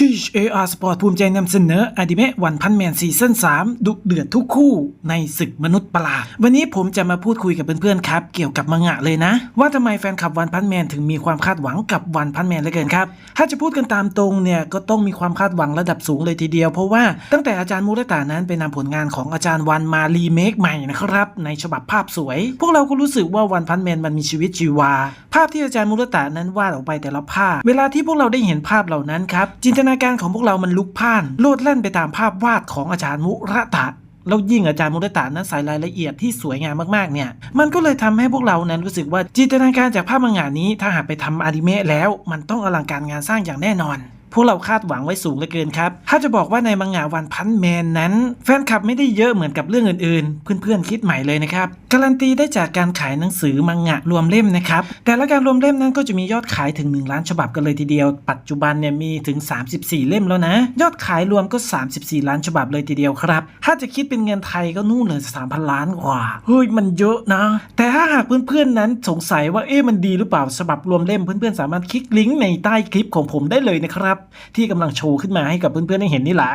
Teach AR Sport ภูมิใจนำเสนออนิเมะวันพันแมนซีซั่น3ดุเดือดทุกคู่ในศึกมนุษย์ประหลาด วันนี้ผมจะมาพูดคุยกับเพื่อนๆครับ เกี่ยวกับมังงะเลยนะ ว่าทำไมแฟนคลับวันพันแมนถึงมีความคาดหวังกับวันพันแมนเหลือเกินครับ ถ้าจะพูดกันตามตรงเนี่ย ก็ต้องมีความคาดหวังระดับสูงเลยทีเดียว เพราะว่าตั้งแต่อาจารย์มูรตานั้นไปนำผลงานของอาจารย์วันมารีเมคใหม่นะครับในฉบับภาพสวย พวกเราก็รู้สึกว่าวันพันแมนมันมีชีวิตชีวา ภาพที่อาจารย์มูรตานั้นวาดออกไปแต่ละภาพ เวลาที่พวกเราได้เห็นภาพเหล่านั้นครับจินตนาการของพวกเรามันลุกพล่าน โลดแล่นไปตามภาพวาดของอาจารย์มุระตะแล้วยิ่งอาจารย์มุรตะนั้นใส่รายละเอียดที่สวยงามมากๆเนี่ย มันก็เลยทำให้พวกเรานั้นรู้สึกว่าจินตนาการจากภาพมังงานี้ ถ้าหากไปทำอนิเมะแล้ว มันต้องอลังการงานสร้างอย่างแน่นอน พวกเราคาดหวังไว้สูงเหลือเกินครับ ถ้าจะบอกว่าในมังงะวันพันแมนนั้น แฟนคลับไม่ได้เยอะเหมือนกับเรื่องอื่นๆ เพื่อนๆคิดใหม่เลยนะครับ การันตีได้จากการขายหนังสือมังงะรวมเล่มนะครับ แต่ละการรวมเล่มนั้นก็จะมียอดขายถึง 1 ล้านฉบับกันเลยทีเดียว ปัจจุบันเนี่ยมีถึง 34 เล่มแล้วนะ ยอดขายรวมก็ 34 ล้านฉบับเลยทีเดียวครับ ถ้าจะคิดเป็นเงินไทยก็นู่นเลย3,000 ล้านกว่า เฮ้ยมันเยอะนะ แต่ถ้าหากเพื่อนๆนั้นสงสัยว่าเอ๊ะมันดีหรือเปล่าฉบับรวมเล่มเพื่อนๆสามารถคลิกลิงก์ในใต้คลิปของผมได้เลยนะครับที่กำลังโชว์ขึ้นมาให้กับเพื่อนๆได้เห็นนี่แหละ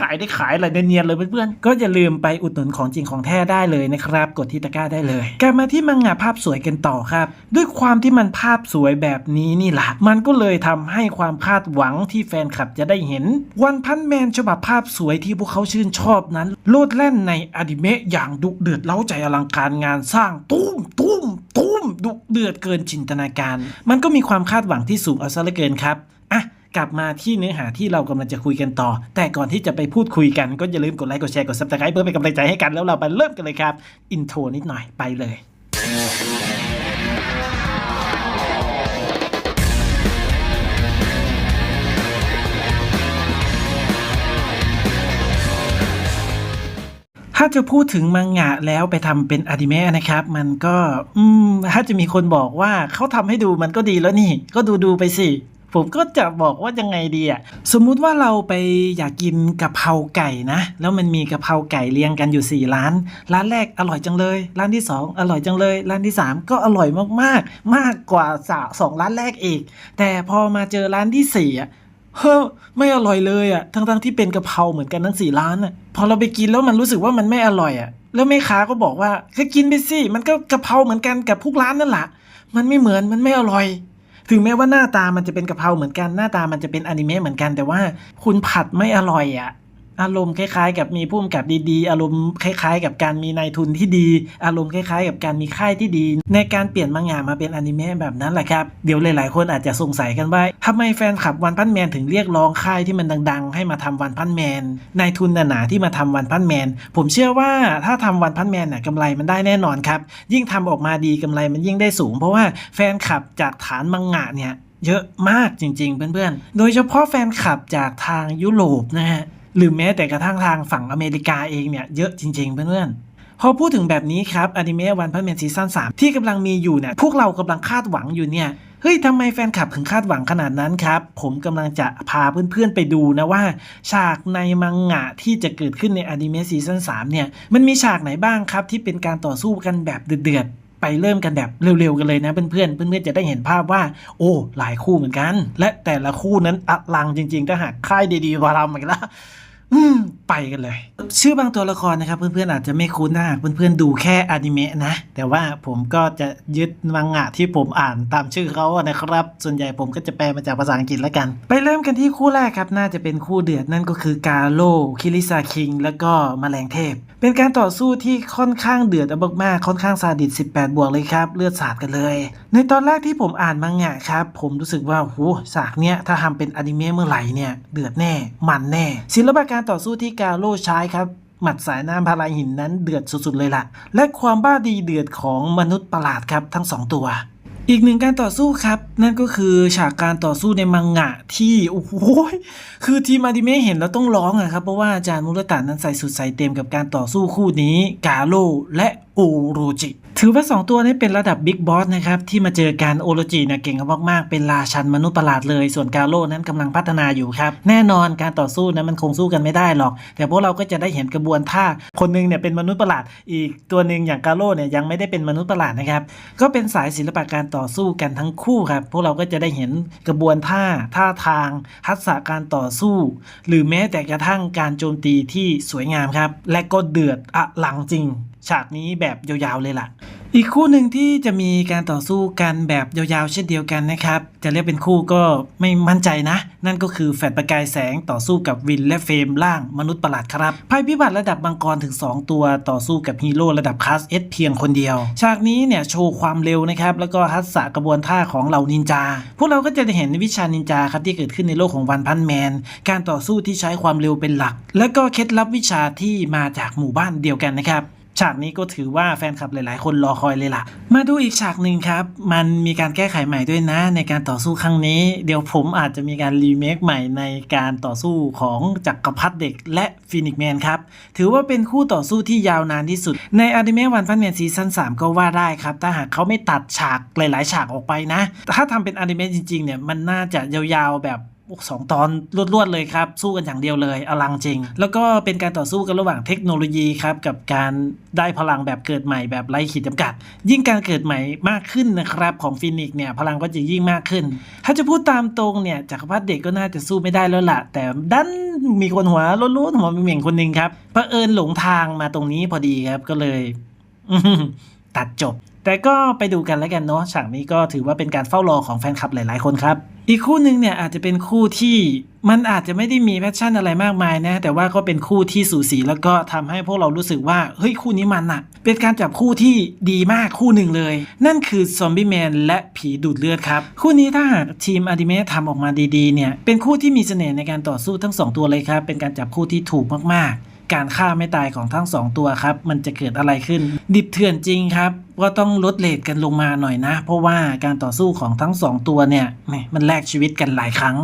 ขายได้ขายอะไรเนียนๆเลยเพื่อนๆ ก็อย่าลืมไปอุดหนุนของจริงของแท้ได้เลยนะครับ กดที่ตะกร้าได้เลย กลับมาที่มังงะภาพสวยกันต่อครับ ด้วยความที่มันภาพสวยแบบนี้นี่แหละ มันก็เลยทำให้ความคาดหวังที่แฟนคลับจะได้เห็น วันพันแมนฉบับภาพสวยที่พวกเขาชื่นชอบนั้น โลดแล่นในอนิเมะอย่างดุเดือดเล้าใจอลังการงานสร้างตุ้มตุ้มตุ้มดุเดือดเกินจินตนาการ มันก็มีความคาดหวังที่สูงเอาซะเหลือเกินครับ กลับมาที่เนื้อหาที่เรากำลังจะคุยกันต่อ แต่ก่อนที่จะไปพูดคุยกันก็อย่าลืมกดไลค์กดแชร์กด subscribe เพื่อเป็นกำลังใจให้กันแล้วเราไปเริ่มกันเลยครับอินโทรนิดหน่อยไปเลยถ้าจะพูดถึงมังงะแล้วไปทำเป็นอนิเมะนะครับ มันก็ อืม ถ้าจะมีคนบอกว่าเขาทำให้ดูมันก็ดีแล้วนี่ ก็ดูดูไปสิ ผมก็จะบอกว่ายังไงดีอะสมมุติว่าเราไปอยากกินกะเพราไก่นะ แล้วมันมีกะเพราไก่เรียงกันอยู่ 4 ร้าน ร้านแรกอร่อยจังเลย ร้านที่ 2 อร่อยจังเลย ร้านที่ 3 ก็อร่อยมากๆ มากกว่าสองร้านแรกอีก แต่พอมาเจอร้านที่สี่อะเฮ้อไม่อร่อยเลยอะทั้งทั้งๆที่เป็นกะเพราเหมือนกันทั้งสี่ร้านอะพอเราไปกินแล้วมันรู้สึกว่ามันไม่อร่อยอะแล้วแม่ค้าก็บอกว่าก็กินไปสิมันก็กะเพราเหมือนกันกับทุกร้านนั่นแหละมันไม่เหมือนมันไม่อร่อย ถึงแม้ว่าหน้าตามันจะเป็นกะเพราเหมือนกันหน้าตามันจะเป็นอนิเมะเหมือนกันแต่ว่าคุณผัดไม่อร่อยอะ อารมณ์คล้ายๆ กับมีผู้กำกับดีๆ อารมณ์คล้ายๆ กับการมีนายทุนที่ดี อารมณ์คล้ายๆ กับการมีค่ายที่ดี ในการเปลี่ยนมังงะมาเป็นอนิเมะแบบนั้นแหละครับ เดี๋ยวหลายๆ คนอาจจะสงสัยกันว่าทำไมแฟนคลับวันพันแมนถึงเรียกร้องค่ายที่มันดัง ๆ ให้มาทำวันพันแมน นายทุนหนาๆที่มาทำวันพันแมน ผมเชื่อว่าถ้าทำวันพันแมนน่ะกำไรมันได้แน่นอนครับ ยิ่งทำออกมาดีกำไรมันยิ่งได้สูง เพราะว่าแฟนคลับจากฐานมังงะเนี่ยเยอะมากจริง ๆ เพื่อนๆ โดยเฉพาะแฟนคลับจากทางยุโรปนะฮะ หรือแม้แต่กระทั่งทางฝั่งอเมริกาเองเนี่ยเยอะจริง ๆ เพื่อนๆ พอพูดถึงแบบนี้ครับอนิเมะวันพันแมนซีซั่น3ที่กำลังมีอยู่เนี่ยพวกเรากำลังคาดหวังอยู่เนี่ยเฮ้ยทำไมแฟนคลับถึงคาดหวังขนาดนั้นครับ ผมกำลังจะพาเพื่อนๆไปดูนะว่า ฉากในมังงะที่จะเกิดขึ้นในอนิเมะซีซั่น3เนี่ย มันมีฉากไหนบ้างครับที่เป็นการต่อสู้กันแบบเดือดๆ ไปเริ่มกันแบบเร็วๆกันเลยนะเพื่อนๆ เพื่อนๆจะได้เห็นภาพว่า โอ้ หลายคู่เหมือนกัน และแต่ละคู่นั้นอลังจริงๆ ถ้าหากค่ายดีๆมาทำอีกแล้ว อืม ไปกันเลย ชื่อบางตัวละครนะครับ เพื่อนๆอาจจะไม่คุ้นถ้าเพื่อนๆดูแค่อนิเมะนะ แต่ว่าผมก็จะยึดมังงะที่ผมอ่านตามชื่อเขานะครับ ส่วนใหญ่ผมก็จะแปลมาจากภาษาอังกฤษแล้วกัน ไปเริ่มกันที่คู่แรกครับ น่าจะเป็นคู่เดือดนั่นก็คือกาโลคิริซาคิง แล้วก็มแมลงเทพ เป็นการต่อสู้ที่ค่อนข้างเดือดมากๆค่อนข้างซาดิส18 บวกเลยครับ เลือดสาดกันเลย ในตอนแรกที่ผมอ่านมังงะครับผมรู้สึกว่าโหฉากเนี้ยถ้าทำเป็นอนิเมะเมื่อไหร่เนี่ยเดือดแน่ มันแน่ ศิลปะการต่อสู้ที่กาโลใช้ครับ หมัดสายน้ำพลายหินนั้นเดือดสุดๆเลยล่ะ และความบ้าดีเดือดของมนุษย์ประหลาดครับทั้งสองตัว อีกหนึ่งการต่อสู้ครับ นั่นก็คือฉากการต่อสู้ในมังงะที่โอ้โหคือทีมอนิเมะเห็นแล้วต้องร้องอะครับเพราะว่าอาจารย์มุรตานั้นใส่สุดใส่เต็มกับการต่อสู้คู่นี้ กาโลและอโรจิ ถือว่า 2 ตัวนี้เป็นระดับบิ๊กบอสนะครับ ที่มาเจอกันโอโรจิเนี่ยเก่งมากๆ เป็นราชันมนุษย์ประหลาดเลย ส่วนกาโร่นั้นกำลังพัฒนาอยู่ครับ แน่นอนการต่อสู้นั้นมันคงสู้กันไม่ได้หรอก แต่พวกเราก็จะได้เห็นกระบวนท่า คนหนึงเนี่ยเป็นมนุษย์ประหลาด อีกตัวหนึ่งอย่างกาโร่เนี่ยยังไม่ได้เป็นมนุษย์ประหลาดนะครับ ก็เป็นสายศิลปะการต่อสู้กันทั้งคู่ครับ พวกเราก็จะได้เห็นกระบวนท่า ท่าทาง ทักษะการต่อสู้ หรือแม้แต่กระทั่งการโจมตีที่สวยงามครับ และก็เดือดอลังจริง ฉากนี้แบบยาวๆเลยล่ะ อีกคู่หนึ่งที่จะมีการต่อสู้กันแบบยาวๆเช่นเดียวกันนะครับ จะเรียกเป็นคู่ก็ไม่มั่นใจนะ นั่นก็คือแฟดประกายแสงต่อสู้กับวินและเฟรมล่างมนุษย์ประหลาดครับภัยพิบัติระดับมังกรถึง 2 ตัวต่อสู้กับฮีโร่ระดับคลาสเอสเพียงคนเดียว ฉากนี้เนี่ยโชว์ความเร็วนะครับแล้วก็ทักษะกระบวนท่าของเหล่านินจา พวกเราก็จะได้เห็นวิชานินจาครับที่เกิดขึ้นในโลกของวันพันแมน การต่อสู้ที่ใช้ความเร็วเป็นหลัก และก็เคล็ดลับวิชาที่มาจากหมู่บ้านเดียวกันนะครับ ฉากนี้ก็ถือว่าแฟนคลับหลาย ๆ คนรอคอยเลยล่ะ มาดูอีกฉากหนึ่งครับ มันมีการแก้ไขใหม่ด้วยนะ ในการต่อสู้ครั้งนี้ เดี๋ยวผมอาจจะมีการรีเมคใหม่ในการต่อสู้ของจักรพรรดิเด็กและฟินิกแมนครับ ถือว่าเป็นคู่ต่อสู้ที่ยาวนานที่สุด ในอนิเมะวันพันแมนซีซั่น3ก็ว่าได้ครับ ถ้าหากเขาไม่ตัดฉากหลาย ๆ ฉากออกไปนะ ถ้าทำเป็นอนิเมะจริง ๆ เนี่ย มันน่าจะยาว ๆ แบบ สองตอนรวดๆเลยครับ สู้กันอย่างเดียวเลยอลังจริง แล้วก็เป็นการต่อสู้กันระหว่างเทคโนโลยีครับ กับการได้พลังแบบเกิดใหม่แบบไร้ขีดจำกัด ยิ่งการเกิดใหม่มากขึ้นนะครับของฟินิกซ์เนี่ยพลังก็จะยิ่งมากขึ้น ถ้าจะพูดตามตรงเนี่ยจักรพรรดิเด็กก็น่าจะสู้ไม่ได้แล้วล่ะ แต่ดันมีคนหัวล้นๆหัวเหม่งคนหนึ่งครับเผอิญหลงทางมาตรงนี้พอดีครับก็เลยตัดจบ แต่ก็ไปดูกันแล้วกันเนาะฉากนี้ก็ถือว่าเป็นการเฝ้ารอของแฟนคลับหลาย ๆ คนครับ อีกคู่หนึ่งเนี่ยอาจจะเป็นคู่ที่มันอาจจะไม่ได้มีแพชชั่นอะไรมากมายนะ แต่ว่าก็เป็นคู่ที่สูสีแล้วก็ทำให้พวกเรารู้สึกว่า เฮ้ย คู่นี้มันอะเป็นการจับคู่ที่ดีมากคู่หนึ่งเลย นั่นคือซอมบี้แมนและผีดูดเลือดครับ คู่นี้ถ้าหากทีมอนิเมะทำออกมาดี ๆ เนี่ย เป็นคู่ที่มีเสน่ห์ในการต่อสู้ทั้งสองตัวเลยครับ เป็นการจับคู่ที่ถูกมาก ๆ การฆ่าไม่ตายของทั้งสองตัวครับ มันจะเกิดอะไรขึ้น ดิบเถื่อนจริงครับก็ต้องลดเลทกันลงมาหน่อยนะ เพราะว่าการต่อสู้ของทั้งสองตัวเนี่ยมันแลกชีวิตกันหลายครั้ง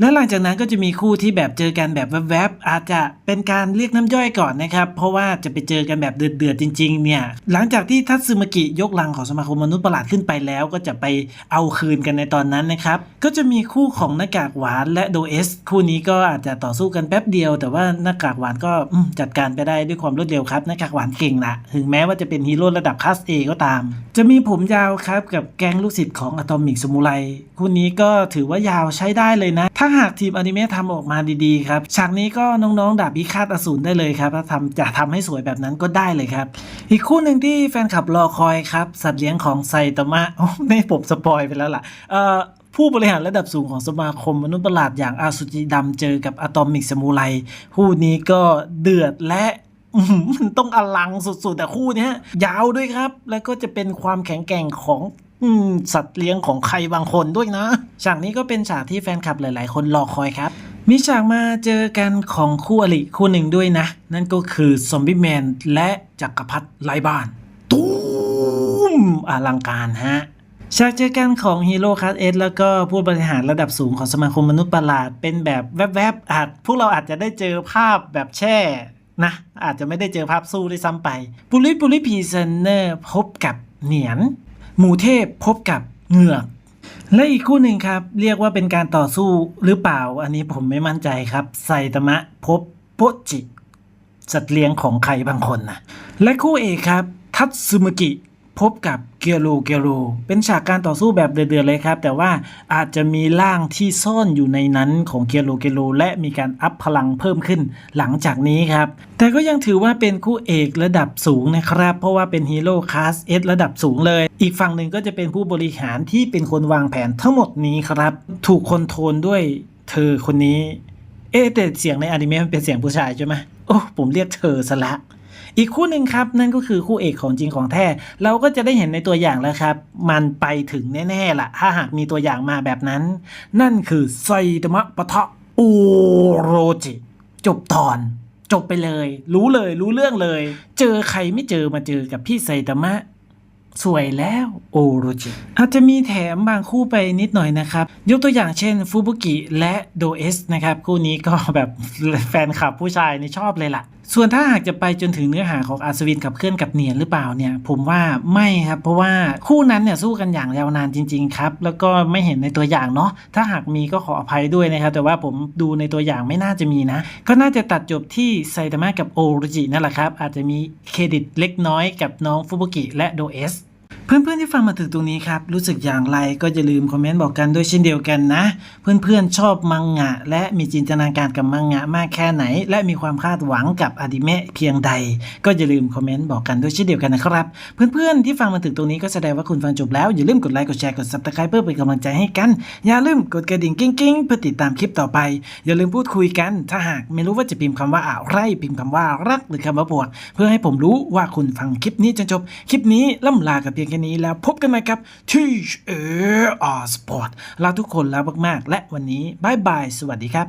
และหลังจากนั้นก็จะมีคู่ที่แบบเจอกันแบบแวบๆอาจจะเป็นการเรียกน้ำย่อยก่อนนะครับ เพราะว่าจะไปเจอกันแบบเดือดๆจริงๆเนี่ยหลังจากที่ทัตสึมากิยกลังของสมาคมมนุษย์ประหลาดขึ้นไปแล้ว ก็จะไปเอาคืนกันในตอนนั้นนะครับ ก็จะมีคู่ของหน้ากากหวานและโดเอสคู่นี้ก็อาจจะต่อสู้กันแป๊บเดียว แต่ว่าหน้ากากหวานก็จัดการไปได้ด้วยความรวดเร็วครับหน้ากากหวานเก่งละถึงแม้ว่าจะเป็นฮีโร่ระดับคลาสเอก็ตาม จะมีผมยาวครับกับแก๊งลูกศิษย์ของอะตอมิกสมุไรคู่นี้ก็ถือว่ายาวใช้ได้เลยนะถ้าาหากทีมอนิเมะทำออกมาดีๆครับฉากนี้ก็น้องๆดาบพิฆาตอสูรได้เลยครับ ถ้าทำจะทำให้สวยแบบนั้นก็ได้เลยครับ อีกคู่หนึ่งที่แฟนคลับรอคอยครับสัตว์เลี้ยงของไซตามะไม่ผมสปอยไปแล้วล่ะเอ่อผู้บริหารระดับสูงของสมาคมมนุษย์ประหลาดอย่างอาสุจิดำเจอกับอะตอมิกสมูไรคู่นี้ก็เดือดและมันต้องอลังสุดๆ แต่คู่นี้ยาวด้วยครับ แล้วก็จะเป็นความแข็งแกร่งของ สัตว์เลี้ยงของใครบางคนด้วยนะฉากนี้ก็เป็นฉากที่แฟนคลับหลาย ๆ คนรอคอยครับ มีฉากมาเจอกันของคู่อริคู่หนึ่งด้วยนะ นั่นก็คือซอมบี้แมนและจักรพรรดิไร้บ้านตูมอลังการฮะฉากเจอกันของฮีโร่คัสเอสแล้วก็ผู้บริหารระดับสูงของสมาคมมนุษย์ประหลาด เป็นแบบแวบๆอาจพวกเราอาจจะได้เจอภาพแบบแช่นะ อาจจะไม่ได้เจอภาพสู้ด้วยซ้ำไป ปุริปุริพีเซนเนอร์พบกับเหนียน หมูเทพพบกับเหงือก และอีกคู่หนึ่งครับ เรียกว่าเป็นการต่อสู้หรือเปล่า อันนี้ผมไม่มั่นใจครับไซตมะพบโปจิ สัตว์เลี้ยงของใครบางคนนะและคู่เอกครับ ทัตสึมุกิ พบกับเกียโรเกียโรเป็นฉากการต่อสู้แบบเดือดๆเลยครับ แต่ว่าอาจจะมีร่างที่ซ่อนอยู่ในนั้นของเกียโรเกียโรและมีการอัพพลังเพิ่มขึ้นหลังจากนี้ครับ แต่ก็ยังถือว่าเป็นคู่เอกระดับสูงนะครับ เพราะว่าเป็นฮีโร่คลาสเอสระดับสูงเลย อีกฝั่งหนึ่งก็จะเป็นผู้บริหารที่เป็นคนวางแผนทั้งหมดนี้ครับ ถูกคอนโทรลด้วยเธอคนนี้ เอ๊แต่เสียงในอนิเมะมันเป็นเสียงผู้ชายใช่ไหมโอ้ผมเรียกเธอซะละ อีกคู่หนึ่งครับนั่นก็คือคู่เอกของจริงของแท้เราก็จะได้เห็นในตัวอย่างแล้วครับ มันไปถึงแน่ๆล่ะ ถ้าหากมีตัวอย่างมาแบบนั้น นั่นคือไซตามะปะทะโอโรจิ จบตอนจบไปเลย รู้เลยรู้เรื่องเลย เจอใครไม่เจอมาเจอกับพี่ไซตามะ สวยแล้วโอโรจิ อาจจะมีแถมบางคู่ไปนิดหน่อยนะครับ ยกตัวอย่างเช่นฟูบุกิและโดเอสนะครับ คู่นี้ก็แบบแฟนคลับผู้ชายนี่ชอบเลยล่ะ ส่วนถ้าหากจะไปจนถึงเนื้อหาของอัศวินกับเคลื่อนกับเนียนหรือเปล่าเนี่ย ผมว่าไม่ครับ เพราะว่าคู่นั้นเนี่ยสู้กันอย่างยาวนานจริง ๆ ครับ แล้วก็ไม่เห็นในตัวอย่างเนาะถ้าหากมีก็ขออภัยด้วยนะครับ แต่ว่าผมดูในตัวอย่างไม่น่าจะมีนะ ก็น่าจะตัดจบที่ไซตามะกับโอรุจินั่นแหละครับ อาจจะมีเครดิตเล็กน้อยกับน้องฟุบุกิและโดเอส เพื่อนๆที่ฟังมาถึงตรงนี้ครับ รู้สึกอย่างไรก็อย่าลืมคอมเมนต์บอกกันด้วยเช่นเดียวกันนะ เพื่อนๆชอบมังงะ และมีจินตนาการกับมังงะมากแค่ไหน และมีความคาดหวังกับอนิเมะเพียงใด ก็อย่าลืมคอมเมนต์บอกกันด้วยเช่นเดียวกันนะครับ เพื่อนๆที่ฟังมาถึงตรงนี้ก็แสดงว่าคุณฟังจบแล้วอย่าลืมกดไลค์กดแชร์กด subscribe เพื่อเป็นกำลังใจให้กัน อย่าลืมกดกระดิ่งกิ้งๆเพื่อติดตามคลิปต่อไป อย่าลืมพูดคุยกัน ถ้าหากไม่รู้ว่าจะพิมพ์คำว่าอะไรพิมพ์คำว่ารักหรือคำว่าบวก เพื่อให้ผมรู้ว่าคุณฟังคลิปนี้จนจบคลิปนี้ล่ำลากันเพียงค่นี้แล้วพบกันใหม่ครับที่เออสปอร์ตลาทุกคนแล้วมากๆ และวันนี้บายบาย สวัสดีครับ